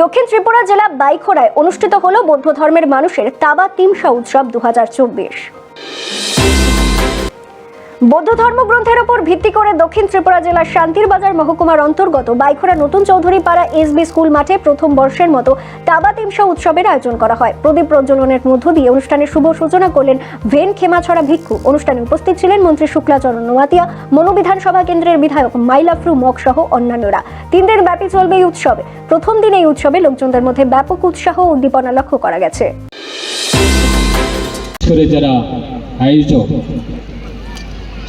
দক্ষিণ ত্রিপুরা জেলা বাইখোড়ায় অনুষ্ঠিত হল বৌদ্ধ ধর্মের মানুষের তাবা তিমসা উৎসব দু হাজার চব্বিশ। বৌদ্ধ ধর্মগ্রন্থের উপর ভিত্তি করে দক্ষিণ ত্রিপুরা জেলার শান্তির বাজার মহকুমার অন্তর্গত বাইখোড়া নতুন চৌধুরী পাড়া এসবি স্কুল মাঠে প্রথম বর্ষের মতো তাবা তিমসা উৎসবের আয়োজন করা হয়। প্রদীপ প্রজ্বলনের মধ্য দিয়ে অনুষ্ঠানের শুভ সূচনা করলেন ভেন খেমাছড়া ভিক্ষু। অনুষ্ঠানে উপস্থিত ছিলেন মন্ত্রী শুক্লাচরণ নোয়াতিয়া মনোবিধানসভা কেন্দ্রের বিধায়ক মাইলাফরু মক সহ অন্যান্যরা। তিন দিন ব্যাপী চলবে এই উৎসবে। প্রথম দিন এই উৎসবে লোকজনদের মধ্যে ব্যাপক উৎসাহ ও উদ্দীপনা লক্ষ্য করা গেছে।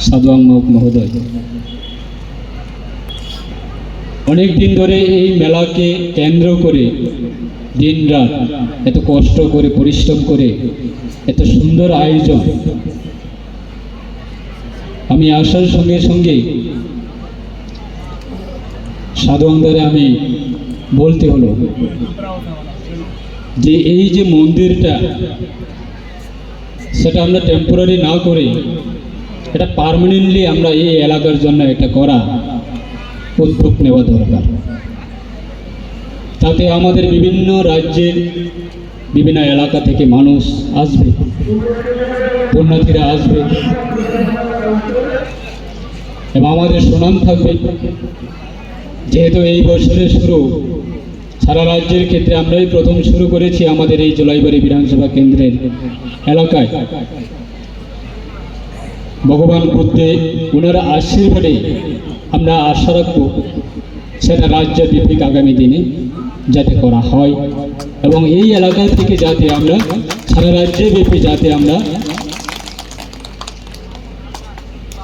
সাধুয়াং মহোদয়। অনেক দিন ধরে এই মেলাকে কেন্দ্র করে দিন রাত এত কষ্ট করে, পরিশ্রম করে এত সুন্দর আয়োজন। আমি আসার সঙ্গে সঙ্গে সাধুয়াংদারে আমি বলতে হলো যে এই যে মন্দিরটা, সেটা আমরা টেম্পোরারি না করে এটা পার্মানেন্টলি আমরা এই এলাকার জন্য এটা করা উদ্যোগ নেওয়া দরকার। তাতে আমাদের বিভিন্ন রাজ্যের বিভিন্ন এলাকা থেকে মানুষ আসবে পুণ্যার্থীরা আসবে, এবং আমাদের সুনাম থাকবে। যেহেতু এই বছরের শুরু, সারা রাজ্যের ক্ষেত্রে আমরাই প্রথম শুরু করেছি আমাদের এই জলাইবাড়ি বিধানসভা কেন্দ্রের এলাকায়। ভগবান বুদ্ধে ওনার আশীর্বাদে আমরা আশা রাখব সেটা রাজ্যব্যাপিক আগামী দিনে যাতে করা হয় এবং এই এলাকা থেকে যাতে আমরা, সারা রাজ্যব্যাপী যাতে আমরা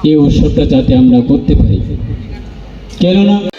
এই উৎসবটা যাতে আমরা করতে পারি। কেননা